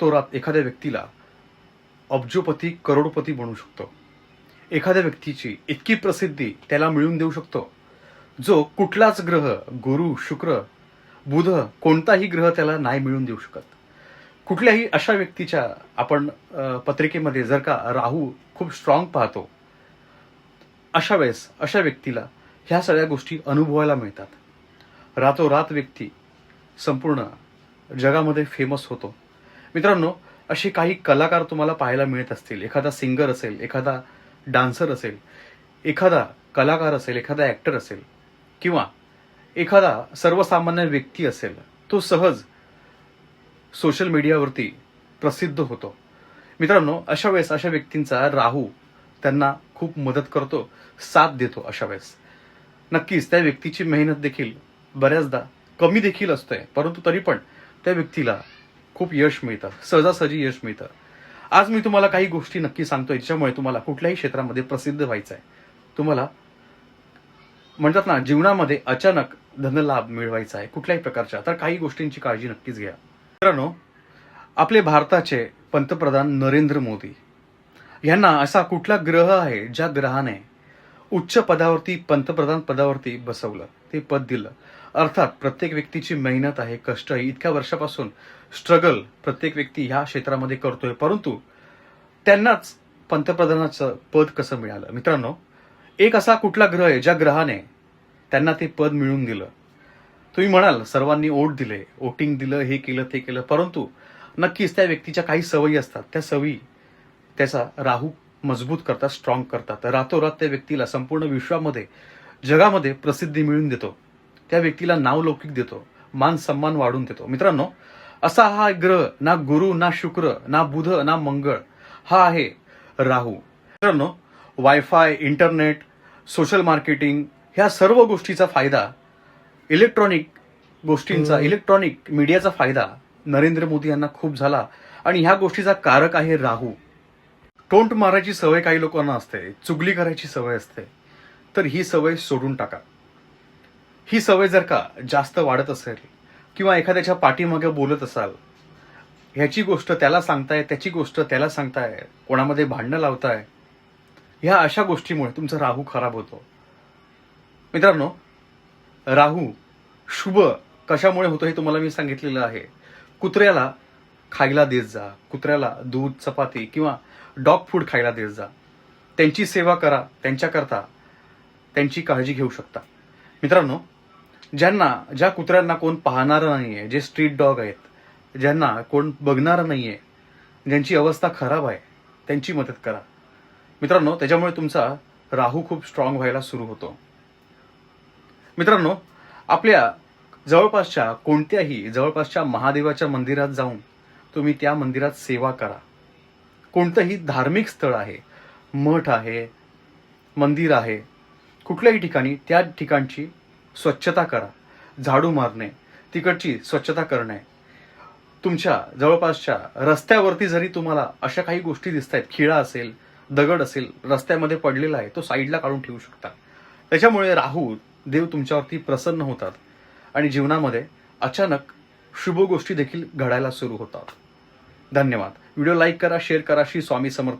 तो रात एखाद्या व्यक्तीला अब्जोपती करोडपती बनवू शकतो. एखाद्या व्यक्तीची इतकी प्रसिद्धी त्याला मिळवून देऊ शकतो. जो कुठलाच ग्रह गुरु शुक्र बुध कोणताही ग्रह त्याला नाही मिळून देऊ शकत. कुठल्याही अशा व्यक्तीच्या आपण पत्रिकेमध्ये जर का राहू खूप स्ट्रॉंग पाहतो अशा वेळेस अशा व्यक्तीला ह्या सगळ्या गोष्टी अनुभवायला मिळतात. रातोरात व्यक्ती संपूर्ण जगामध्ये फेमस होतो. मित्रांनो असे काही कलाकार तुम्हाला पाहायला मिळत असतील. एखादा सिंगर असेल एखादा डान्सर असेल एखादा कलाकार असेल एखादा ॲक्टर असेल किंवा एखादा सर्वसामान्य व्यक्ती असेल तो सहज सोशल मीडियावरती प्रसिद्ध होतो. मित्रांनो अशा वेळेस अशा व्यक्तींचा राहू त्यांना खूप मदत करतो साथ देतो अशा वेळेस. नक्कीच त्या व्यक्तीची मेहनत देखील बऱ्याचदा कमी देखील असते परंतु तरी पण त्या व्यक्तीला खूप यश मिळतं. सहजासहजी यश मिळतं. आज मी तुम्हाला काही गोष्टी नक्की सांगतोय ज्याच्यामुळे तुम्हाला कुठल्याही क्षेत्रामध्ये प्रसिद्ध व्हायचं आहे तुम्हाला म्हणतात ना जीवनामध्ये अचानक धनलाभ मिळवायचा आहे कुठल्याही प्रकारच्या. तर काही गोष्टींची काळजी नक्कीच घ्या. मित्रांनो आपले भारताचे पंतप्रधान नरेंद्र मोदी यांना असा कुठला ग्रह आहे ज्या ग्रहाने उच्च पदावरती पंतप्रधान पदावरती बसवलं ते पद दिलं. अर्थात प्रत्येक व्यक्तीची मेहनत आहे कष्ट आहे. इतक्या वर्षापासून स्ट्रगल प्रत्येक व्यक्ती ह्या क्षेत्रामध्ये करतोय. परंतु त्यांनाच पंतप्रधानाचं पद कसं मिळालं? मित्रांनो एक असा कुठला ग्रह आहे ज्या ग्रहाने त्यांना ते पद मिळवून दिलं? तुम्ही म्हणाल सर्वांनी वोट दिले वोटिंग दिलं हे केलं ते केलं. परंतु नक्कीच त्या व्यक्तीच्या काही सवयी असतात. त्या सवयी त्याचा राहू मजबूत करतात स्ट्रॉंग करतात. रातोरात त्या व्यक्तीला संपूर्ण विश्वामध्ये जगामध्ये प्रसिद्धी मिळून देतो. त्या व्यक्तीला नावलौकिक देतो मान सन्मान वाढून देतो. मित्रांनो असा हा ग्रह ना गुरु ना शुक्र ना बुध ना मंगळ हा आहे राहू. मित्रांनो वायफाय इंटरनेट सोशल मार्केटिंग ह्या सर्व गोष्टीचा फायदा इलेक्ट्रॉनिक गोष्टींचा इलेक्ट्रॉनिक मीडियाचा फायदा नरेंद्र मोदी यांना खूप झाला आणि ह्या गोष्टीचा कारक आहे राहू. टोंट मारायची सवय काही लोकांना असते चुगली करायची सवय असते तर ही सवय सोडून टाका. ही सवय जर का जास्त वाढत असेल किंवा एखाद्याच्या पाठीमागे बोलत असाल ह्याची गोष्ट त्याला सांगताय त्याची गोष्ट त्याला सांगताय कोणामध्ये भांडणं लावताय ह्या अशा गोष्टीमुळे तुमचा राहू खराब होतो. मित्रांनो राहू शुभ कशामुळे होतो हे तुम्हाला मी सांगितलेलं आहे. कुत्र्याला खायला देत जा कुत्र्याला दूध चपाती किंवा डॉग फूड खायला देत जा. त्यांची सेवा करा त्यांच्याकरता त्यांची काळजी घेऊ शकता. मित्रांनो ज्यांना ज्या कुत्र्यांना कोण पाहणारं नाहीये जे स्ट्रीट डॉग आहेत ज्यांना कोण बघणारं नाहीये ज्यांची अवस्था खराब आहे त्यांची मदत करा. मित्रांनो त्याच्यामुळे तुमचा राहू खूप स्ट्रॉंग व्हायला सुरू होतो. मित्रांनो आपल्या जवळपासच्या कोणत्याही जवळपासच्या महादेवाच्या मंदिरात जाऊन तुम्ही त्या मंदिरात सेवा करा. कोणतंही धार्मिक स्थळ आहे मठ आहे मंदिर आहे कुठल्याही ठिकाणी त्या ठिकाणची स्वच्छता करा. झाडू मारणे. तिकडची स्वच्छता करणे. तुमच्या जवळपासच्या रस्त्यावरती जरी तुम्हाला अशा काही गोष्टी दिसत आहेत खिळा असेल दगड असेल रस्त्यामध्ये पडलेला आहे तो साईडला काढून ठेवू शकता. त्याच्यामुळे राहू देव तुमच्यावरती प्रसन्न होतात आणि जीवनामध्ये अचानक शुभ गोष्टी देखील घडायला सुरू होतात. धन्यवाद. व्हिडिओ लाईक करा शेअर करा. श्री स्वामी समर्थ